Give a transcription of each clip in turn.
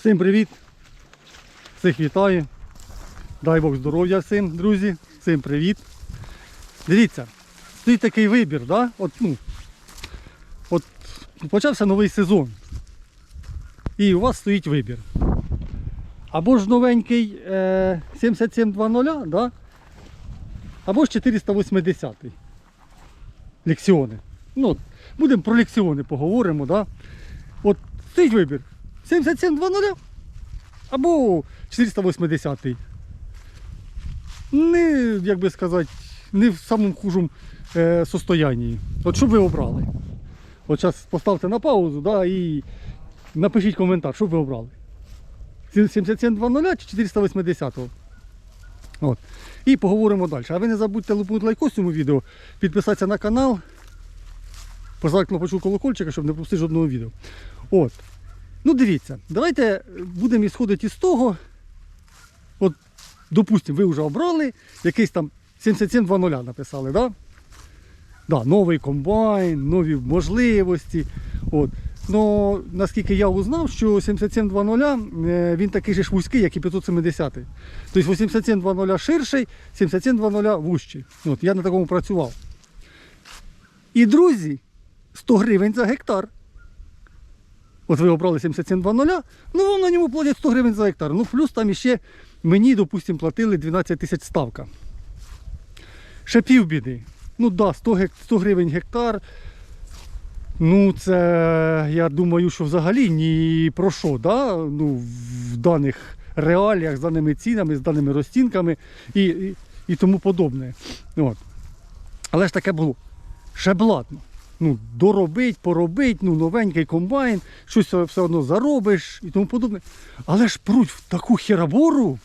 Всім привіт! Всіх вітаю. Дай Бог здоров'я всім, друзі. Всім привіт. Дивіться, стоїть такий вибір, да? От, ну, от почався новий сезон. І у вас стоїть вибір. Або ж новенький е, 7720, да? або ж 480 лексіони. Ну, будемо про лексіони поговоримо, да? От стоїть вибір. 7720 або 480. Не, як би сказати, не в самому хужому е, состоянні. От що б ви обрали? От зараз поставте на паузу да, і напишіть коментар, що б ви обрали. 7720 чи 480. От. І поговоримо далі. А ви не забудьте лупнути лайкос цьому відео, підписатися на канал, поставити кнопочку колокольчика, щоб не пропустити жодного відео. От. Ну дивіться, давайте будемо ісходити із того. От, допустимо, ви вже обрали, якийсь там 7720 написали, да? Да, новий комбайн, нові можливості. От. Ну, наскільки я узнав, що 7720 е, він такий же ж вузький, як і 570. Тобто 8720 ширший, 7720 вужчий. От, я на такому працював. І друзі, 100 гривень за гектар. От ви обрали 7720, ну вам на ньому платять 100 гривень за гектар. Ну плюс там іще мені, допустимо, платили 12 тисяч ставка. Ще півбіди. Ну да, 100, гек... 100 гривень гектар. Ну, це я думаю, що взагалі ні про що, да? ну, в даних реаліях, з даними цінами, з даними розцінками і, і, і тому подобне. От. Але ж таке було. Ще бладно ну, доробить, поробить, ну, новенький комбайн, щось все- одно заробиш і тому подобне. Але ж пруть в таку херабору,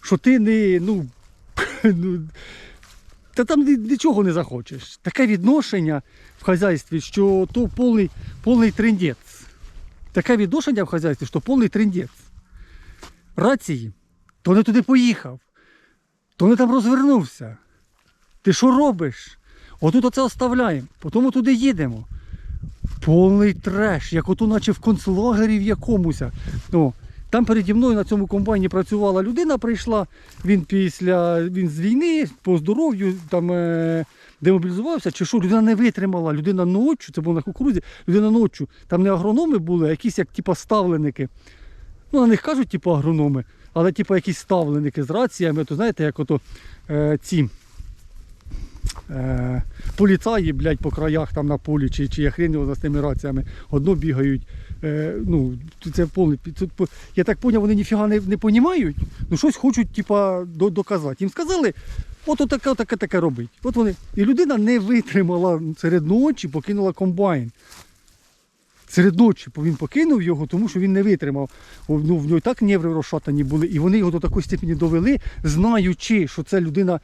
що ти не, ну, ну та там нічого не захочеш. Таке відношення в хазяйстві, що то повний, повний трендець. Таке відношення в хазяйстві, що повний трендець. Рації, то не туди поїхав, то не там розвернувся. Ти що робиш? Отут оце оставляємо, потім туди їдемо. Повний треш, як ото наче в концлагері в якомусь. О, там переді мною на цьому комбайні працювала людина, прийшла, він після він з війни, по здоров'ю, там е, демобілізувався, чи що, людина не витримала, людина ночі, це було на кукурузі, людина ночі, там не агрономи були, а якісь як типа ставленики. Ну, на них кажуть, типу, агрономи, але типу якісь ставленики з раціями, то знаєте, як ото е, ці е, поліцаї, блядь, по краях там на полі, чи, чи я хрен його за тими раціями, одно бігають. Е, ну, це це я так зрозумів, вони ніфіга не, не понімають, ну щось хочуть, типа, до, доказати. Їм сказали, от таке, таке, таке робить. От вони. І людина не витримала серед ночі, покинула комбайн. Серед ночі він покинув його, тому що він не витримав. Ну, в нього і так нерви розшатані були, і вони його до такої степені довели, знаючи, що це людина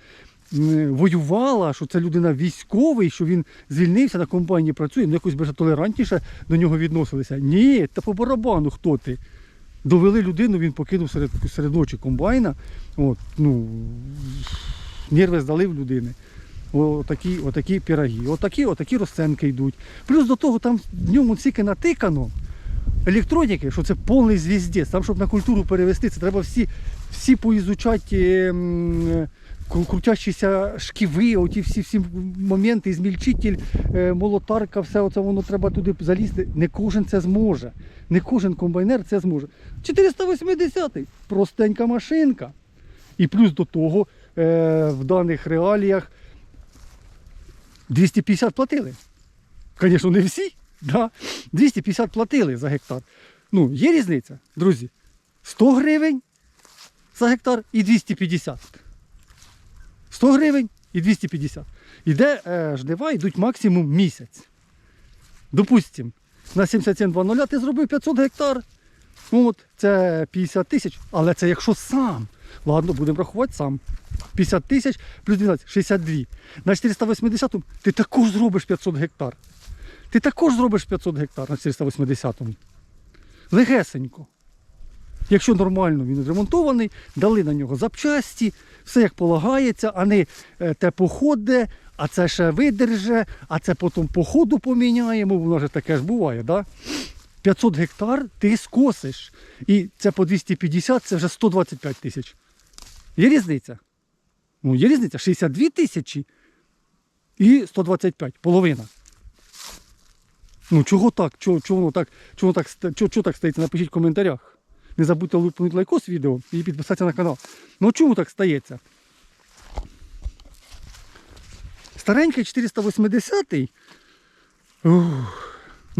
воювала, що це людина військовий, що він звільнився на комбайні працює, ну якось би толерантніше до нього відносилися. Ні, та по барабану хто ти? Довели людину, він покинув серед, серед ночі комбайна. От, ну, нерви здали в людини. Отакі, отакі піроги, отакі, отакі розценки йдуть. Плюс до того там в ньому стільки натикано електроніки, що це повний звіздець. Там, щоб на культуру перевести, це треба всі, всі поізучати ем, кру- крутящіся шківи, оті всі, всі моменти, змільчитель, е, молотарка, все оце воно треба туди залізти. Не кожен це зможе. Не кожен комбайнер це зможе. 480-й простенька машинка. І плюс до того е, в даних реаліях 250 платили. Звісно, не всі. Да? 250 платили за гектар. Ну, є різниця, друзі. 100 гривень за гектар і 250. 100 гривень і 250. Іде е, жнива, йдуть максимум місяць. Допустимо, на 7720 ти зробив 500 гектар. Ну, От, це 50 тисяч, але це якщо сам. Ладно, будемо рахувати сам. 50 тисяч плюс 12, 62. На 480 ти також зробиш 500 гектар. Ти також зробиш 500 гектар на 480-му. Легесенько. Якщо нормально він відремонтований, дали на нього запчасті, все як полагається, а не е, те походе, а це ще видерже, а це потім по ходу поміняємо, воно ж таке ж буває, да? 500 гектар ти скосиш. І це по 250, це вже 125 тисяч. Є різниця? Ну, є різниця. 62 тисячі і 125, половина. Ну, чого так? Чого, чого воно так, чого, так, чого, чого так стається? Напишіть в коментарях. Не забудьте лупнути лайкос відео і підписатися на канал. Ну чому так стається? Старенький 480-й.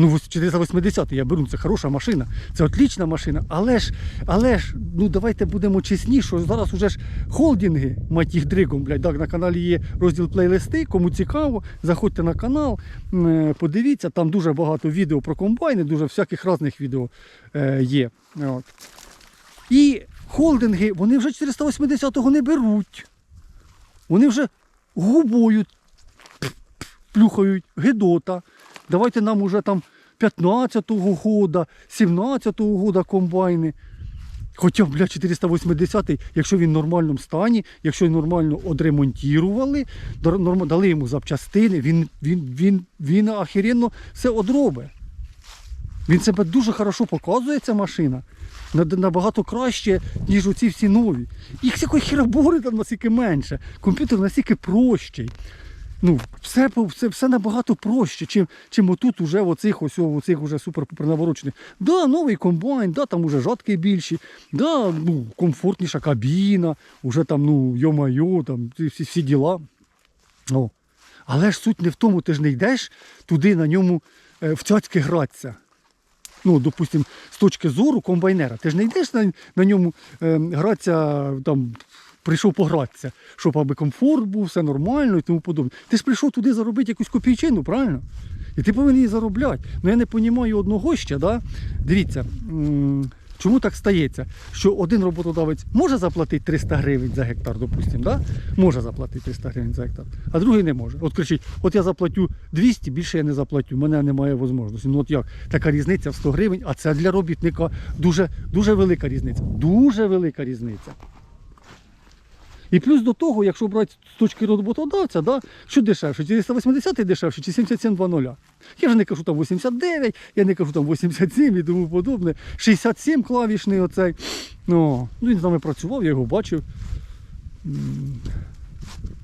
Ну, 480 я беру, це хороша машина, це отлічна машина. Але ж, але ж, ну давайте будемо чесні, що зараз уже ж холдинги, мать їх дригом, блядь, так, на каналі є розділ плейлисти, кому цікаво, заходьте на канал, е, подивіться, там дуже багато відео про комбайни, дуже всяких різних відео е, є. От. І холдинги, вони вже 480-го не беруть. Вони вже губою плюхають, гидота. Давайте нам уже там 15-го года, 17-го года комбайни. Хоча, бля, 480-й, якщо він в нормальному стані, якщо нормально одремонтували, дали йому запчастини, він, він, він, він охеренно все одробить. Він себе дуже хорошо показує, ця машина. Набагато краще, ніж оці всі нові. Їх всякої хіробори там настільки менше. Комп'ютер настільки прощий. Ну, все, все, все набагато проще, чим, чим отут уже оцих ось оцих уже супер наворочених. Да, новий комбайн, да, там уже жатки більші, да, ну, комфортніша кабіна, уже там, ну, йо-майо, там всі, всі діла. О. Але ж суть не в тому, ти ж не йдеш туди на ньому е, в цяцьки гратися. Ну, допустим, з точки зору комбайнера. Ти ж не йдеш на, на ньому е, гратися, там, прийшов погратися, щоб аби комфорт був, все нормально і тому подобне. Ти ж прийшов туди заробити якусь копійчину, правильно? І ти повинен її заробляти. Ну я не розумію одного ще, да? дивіться, чому так стається, що один роботодавець може заплатити 300 гривень за гектар, допустимо, да? може заплатити 300 гривень за гектар, а другий не може. От кричить, от я заплатю 200, більше я не заплатю, в мене немає можливості. Ну от як? Така різниця в 100 гривень, а це для робітника дуже, дуже велика різниця. Дуже велика різниця. І плюс до того, якщо брати з точки роботодавця, да, що дешевше, 480 дешевше чи 7720. Я вже не кажу там 89, я не кажу там 87 і тому подобне. 67 клавішний оцей. Ну, ну він з нами працював, я його бачив.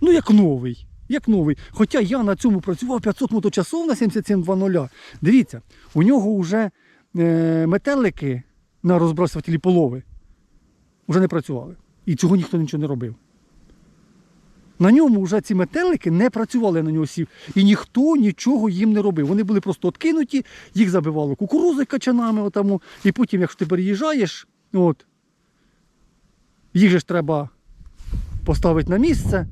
Ну, як новий. Як новий. Хоча я на цьому працював 500 моточасов на 7720. Дивіться, у нього вже е, метелики на розбрасувателі полови вже не працювали. І цього ніхто нічого не робив. На ньому вже ці метелики не працювали на нього сів. І ніхто нічого їм не робив. Вони були просто откинуті, їх забивало кукурузи качанами. Отаму, і потім, якщо ти переїжджаєш, от, їх же ж треба поставити на місце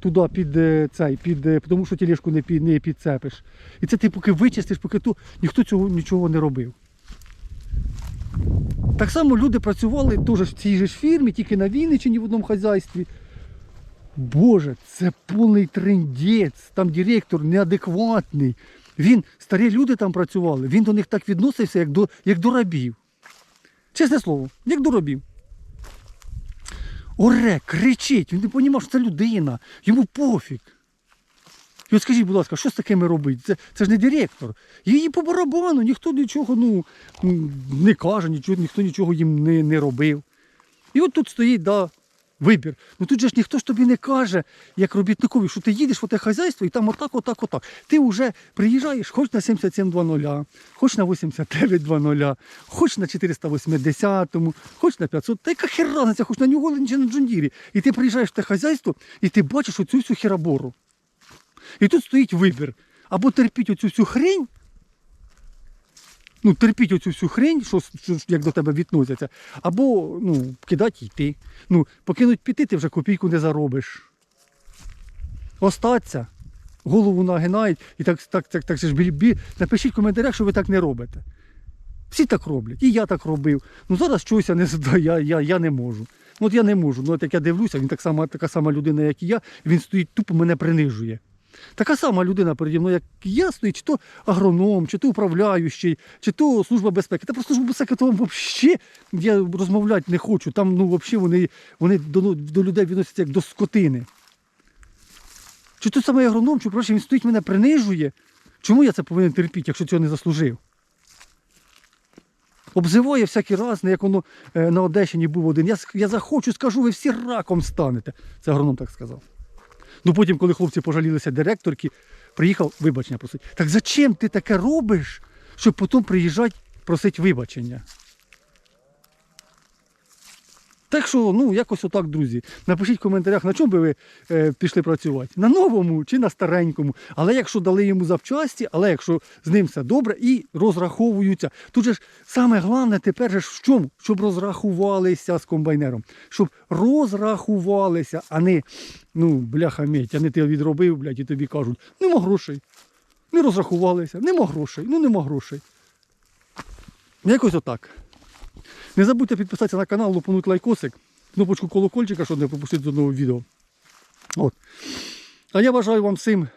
туди під е, цей, під, е, тому що тілешку не, під, не підцепиш. І це ти поки вичистиш, поки ту, ніхто цього нічого не робив. Так само люди працювали теж в цій же фірмі, тільки на Вінниччині в одному хазяйстві. Боже, це повний трендець, там директор неадекватний. Він, старі люди там працювали, він до них так відносився, як до, як до рабів. Чесне слово, як до рабів. Оре, кричить, він не розумів, що це людина, йому пофіг. І от скажіть, будь ласка, що з такими робити? Це, це ж не директор. Її по барабану, ніхто нічого ну, не каже, нічого, ніхто нічого їм не, не робив. І от тут стоїть, да, вибір. Ну тут же ж ніхто ж тобі не каже, як робітникові, що ти їдеш в те хазяйство і там отак, отак, отак. Ти вже приїжджаєш хоч на 7720, хоч на 8920, хоч на 480, хоч на 500. Та яка хер разниця, хоч на нього чи на джундірі. І ти приїжджаєш в те хазяйство і ти бачиш оцю всю херабору. І тут стоїть вибір. Або терпіть оцю всю хрень, ну, терпіть оцю всю хрень, що, що як до тебе відносяться, або ну, кидати і йти. Ну, покинуть піти, ти вже копійку не заробиш. Остаться, голову нагинають і так, так, так, так, ж біль, біль. напишіть в коментарях, що ви так не робите. Всі так роблять, і я так робив. Ну зараз чогось я не я, я, я не можу. Ну, от я не можу. Ну, от як я дивлюся, він так само, така сама людина, як і я, він стоїть тупо мене принижує. Така сама людина переді мною, як я стоїть, чи то агроном, чи то управляючий, чи то служба безпеки. Та про службу безпеки то взагалі я розмовляти не хочу. Там ну, взагалі вони, вони до, ну, до людей відносяться як до скотини. Чи то саме агроном, чи проще, він стоїть мене принижує. Чому я це повинен терпіти, якщо цього не заслужив? Обзиває всякий раз, не як воно е, на Одещині був один. Я, я захочу, скажу, ви всі раком станете. Це агроном так сказав. Ну потім, коли хлопці пожалілися директорки, приїхав вибачення просити. Так зачем ти таке робиш, щоб потім приїжджати просити вибачення? Так що, ну, якось отак, друзі. Напишіть в коментарях, на чому би ви е, пішли працювати? На новому чи на старенькому. Але якщо дали йому запчасті, але якщо з ним все добре і розраховуються. Тут же ж саме головне тепер же в чому? Щоб розрахувалися з комбайнером. Щоб розрахувалися, а не, ну, бляха медь, а не ти відробив, блядь, і тобі кажуть, нема грошей. Не розрахувалися, нема грошей, ну нема грошей. Якось отак. Не забудьте підписатися на канал, лупануть лайкосик, кнопочку колокольчика, щоб не пропустити жодного відео. От. А я бажаю вам всім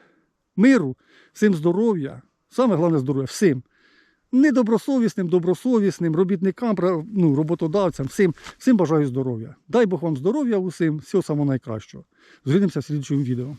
миру, всім здоров'я. Саме головне здоров'я, всім. Недобросовісним, добросовісним, робітникам, ну, роботодавцям, всім, всім бажаю здоров'я. Дай Бог вам здоров'я усім, всього самого найкращого. Зустрінемося в слідчому відео.